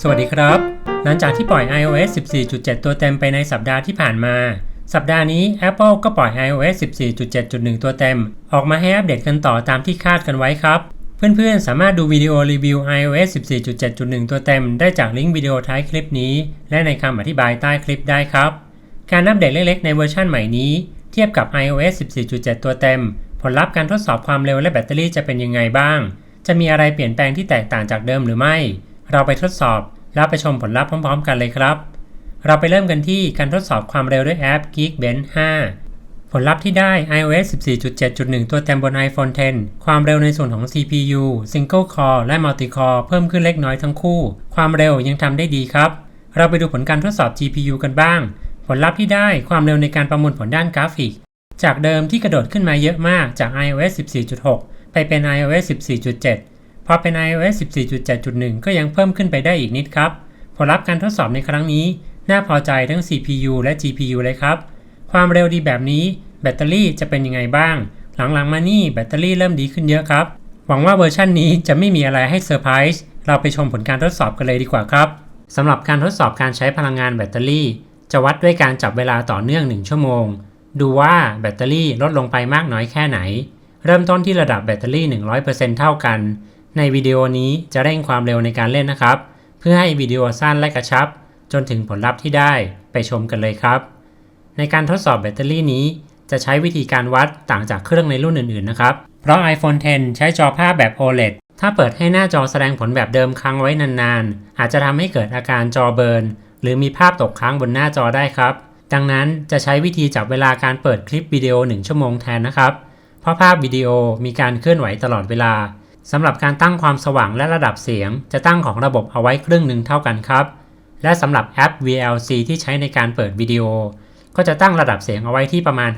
สวัสดีครับ หลังจากที่ปล่อย iOS 14.7 ตัวเต็มไปในสัปดาห์ที่ผ่านมา สัปดาห์นี้ Apple ก็ปล่อย iOS 14.7.1 ตัวเต็ม ออกมาให้อัปเดตกันต่อตามที่คาดกันไว้ครับ เพื่อนๆ สามารถดูวิดีโอรีวิว iOS 14.7.1 ตัวเต็ม ได้จากลิงก์วิดีโอท้ายคลิปนี้ และในคำอธิบายใต้คลิปได้ครับ การอัปเดตเล็กๆ ในเวอร์ชันใหม่นี้ เทียบกับ iOS 14.7 ตัวเต็ม ผลลัพธ์การทดสอบความเร็วและแบตเตอรี่จะเป็นยังไงบ้าง จะมีอะไรเปลี่ยนแปลงที่แตกต่างจากเดิมหรือไม่ เราไปทดสอบแล้วไปชมผลลัพธ์พร้อม ๆ กันเลยครับ เราไปเริ่มกันที่การทดสอบความเร็วด้วยแอป Geekbench 5 ผลลัพธ์ที่ได้ iOS 14.7.1 ตัวเต็มบน iPhone X ความเร็วในส่วนของ CPU Single Core และ Multi Core เพิ่มขึ้นเล็กน้อยทั้งคู่ ความเร็วยังทำได้ดีครับ เราไปดูผลการทดสอบ GPU กันบ้าง ผลลัพธ์ที่ได้ความเร็วในการประมวลผลด้านกราฟิก จากเดิมที่กระโดดขึ้นมาเยอะมากจาก iOS 14.6 ไปเป็น iOS 14.7 พอเป็น iOS 14.7.1 ก็ยังเพิ่มขึ้นไปได้อีกนิดครับ ผลลัพธ์การทดสอบในครั้งนี้ น่าพอใจทั้ง CPU และ GPU เลยครับ ความเร็วดีแบบนี้ แบตเตอรี่จะเป็นยังไงบ้าง หลังๆมานี่แบตเตอรี่เริ่มดีขึ้นเยอะครับ หวังว่าเวอร์ชันนี้จะไม่มีอะไรให้เซอร์ไพรส์เราไปชมผลการทดสอบกันเลยดีกว่าครับสำหรับการทดสอบการใช้พลังงานแบตเตอรี่ จะวัดด้วยการจับเวลาต่อเนื่อง 1 ชั่วโมง ดูว่าแบตเตอรี่ลดลงไปมากน้อยแค่ไหน เริ่มต้นที่ระดับแบตเตอรี่ 100%เท่ากัน ในวิดีโอนี้จะเร่งความเร็วในการเล่นนะครับ เพื่อให้วิดีโอสั้นและกระชับ จนถึงผลลัพธ์ที่ได้ไปชมกันเลยครับ ในการทดสอบแบตเตอรี่นี้ จะใช้วิธีการวัดต่างจากเครื่องในรุ่นอื่นๆนะครับ เพราะ iPhone X ใช้จอภาพแบบ OLED ถ้าเปิดให้หน้าจอแสดงผลแบบเดิมค้างไว้นานๆ อาจจะทำให้เกิดอาการจอเบิร์นหรือมีภาพตกค้างบนหน้าจอได้ครับ ดังนั้นจะใช้วิธีจับเวลาการเปิดคลิปวิดีโอ 1 ชั่วโมงแทนนะครับ เพราะภาพวิดีโอมีการเคลื่อนไหวตลอดเวลา สำหรับการตั้งความสว่างและระดับเสียง จะตั้งของระบบเอาไว้ครึ่งหนึ่งเท่ากันครับ และสำหรับแอป VLC ที่ใช้ในการเปิดวิดีโอ ก็จะตั้งระดับเสียงเอาไว้ที่ประมาณ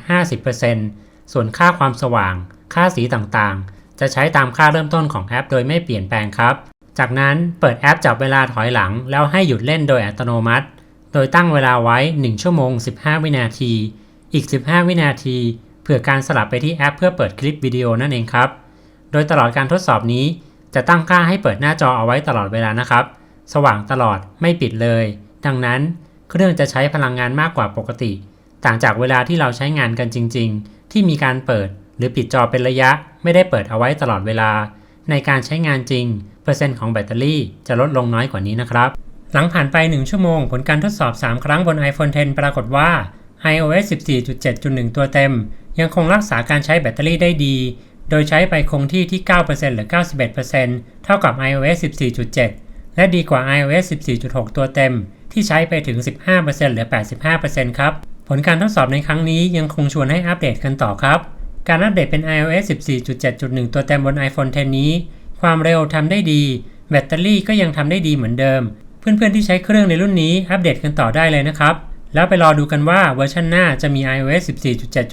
50%ส่วนค่าความสว่าง ค่าสีต่างๆ จะใช้ตามค่าเริ่มต้นของแอป โดยไม่เปลี่ยนแปลงครับ จากนั้นเปิดแอปจับเวลาถอยหลัง แล้วให้หยุดเล่นโดยอัตโนมัติ โดยตั้งเวลาไว้ 1 ชั่วโมง 15 วินาที อีก 15 วินาที เผื่อการสลับไปที่แอป เพื่อเปิดคลิปวิดีโอนั่นเองครับ โดยตลอดการทดสอบนี้ จะตั้งค่าให้เปิดหน้าจอเอาไว้ตลอดเวลานะครับ สว่างตลอดไม่ปิดเลย ดังนั้นเครื่องจะใช้พลังงานมากกว่าปกติ ต่างจากเวลาที่เราใช้งานกันจริง ๆ ที่มีการเปิดหรือปิดจอเป็นระยะ ไม่ได้เปิดเอาไว้ตลอดเวลา ในการใช้งานจริง เปอร์เซ็นต์ของแบตเตอรี่จะลดลงน้อยกว่านี้นะครับ หลังผ่านไป 1 ชั่วโมง ผลการทดสอบ 3 ครั้งบน iPhone X ปรากฏว่า iOS 14.7.1 ตัวเต็ม ยังคงรักษาการใช้แบตเตอรี่ได้ดี โดยใช้ไปคงที่ที่ 9%หรือ 91%เท่ากับ iOS 14.7 และดีกว่า iOS 14.6 ตัวเต็ม ที่ใช้ไปถึง 15%เหลือ 85%ครับ ผลการทดสอบในครั้งนี้ยังคงชวนให้อัปเดตกันต่อครับ การอัปเดตเป็น iOS 14.7.1 ตัวเต็มบน iPhone X นี้ ความเร็วทำได้ดี แบตเตอรี่ก็ยังทำได้ดีเหมือนเดิม เพื่อนๆที่ใช้เครื่องในรุ่นนี้อัปเดตกันต่อได้เลยนะครับ แล้วไปรอดูกันว่าเวอร์ชันหน้าจะมี iOS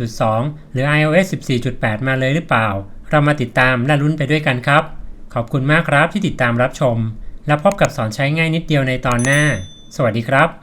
14.7.2 หรือ iOS 14.8 มาเลยหรือเปล่า เรามาติดตามและลุ้นไปด้วยกันครับ ขอบคุณมากครับที่ติดตามรับชม แล้วพบกับสอนใช้ง่ายนิดเดียวในตอนหน้า สวัสดีครับ